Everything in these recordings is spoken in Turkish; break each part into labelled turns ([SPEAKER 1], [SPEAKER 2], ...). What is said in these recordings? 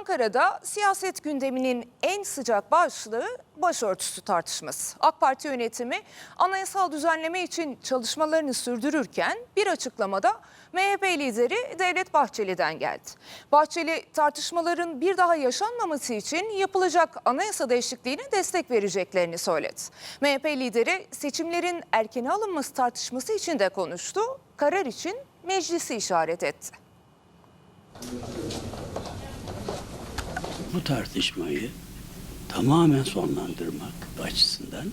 [SPEAKER 1] Ankara'da siyaset gündeminin en sıcak başlığı başörtüsü tartışması. AK Parti yönetimi anayasal düzenleme için çalışmalarını sürdürürken bir açıklamada MHP lideri Devlet Bahçeli'den geldi. Bahçeli tartışmaların bir daha yaşanmaması için yapılacak anayasa değişikliğine destek vereceklerini söyledi. MHP lideri seçimlerin erkene alınması tartışması için de konuştu. Karar için meclisi işaret etti.
[SPEAKER 2] Bu tartışmayı tamamen sonlandırmak açısından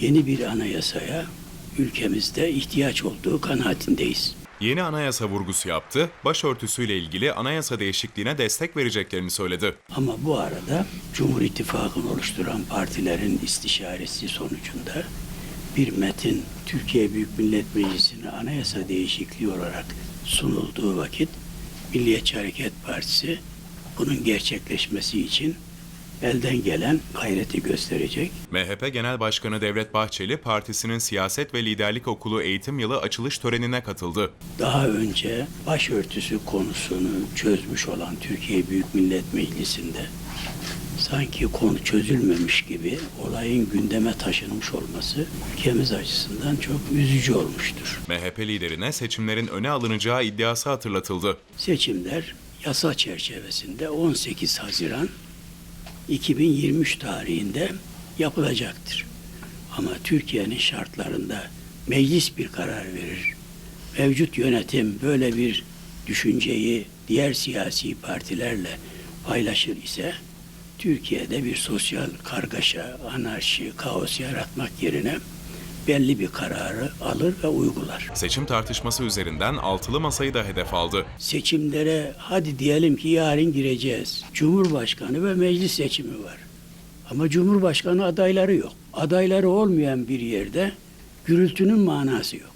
[SPEAKER 2] yeni bir anayasaya ülkemizde ihtiyaç olduğu kanaatindeyiz.
[SPEAKER 3] Yeni anayasa vurgusu yaptı, başörtüsüyle ilgili anayasa değişikliğine destek vereceklerini söyledi.
[SPEAKER 2] Ama bu arada Cumhur İttifakı'nı oluşturan partilerin istişaresi sonucunda bir metin Türkiye Büyük Millet Meclisi'ne anayasa değişikliği olarak sunulduğu vakit Milliyetçi Hareket Partisi bunun gerçekleşmesi için elden gelen gayreti gösterecek.
[SPEAKER 3] MHP Genel Başkanı Devlet Bahçeli, partisinin siyaset ve liderlik okulu eğitim yılı açılış törenine katıldı.
[SPEAKER 2] daha önce başörtüsü konusunu çözmüş olan Türkiye Büyük Millet Meclisi'nde sanki konu çözülmemiş gibi olayın gündeme taşınmış olması ülkemiz açısından çok üzücü olmuştur.
[SPEAKER 3] MHP liderine seçimlerin öne alınacağı iddiası hatırlatıldı.
[SPEAKER 2] Seçimler yasa çerçevesinde 18 Haziran 2023 tarihinde yapılacaktır. Ama Türkiye'nin şartlarında meclis bir karar verir. Mevcut yönetim böyle bir düşünceyi diğer siyasi partilerle paylaşır ise Türkiye'de bir sosyal kargaşa, anarşi, kaos yaratmak yerine belli bir kararı alır ve uygular.
[SPEAKER 3] Seçim tartışması üzerinden altılı masayı da hedef aldı.
[SPEAKER 2] seçimlere hadi diyelim ki yarın gireceğiz. Cumhurbaşkanı ve meclis seçimi var. Ama Cumhurbaşkanı adayları yok. Adayları olmayan bir yerde gürültünün manası yok.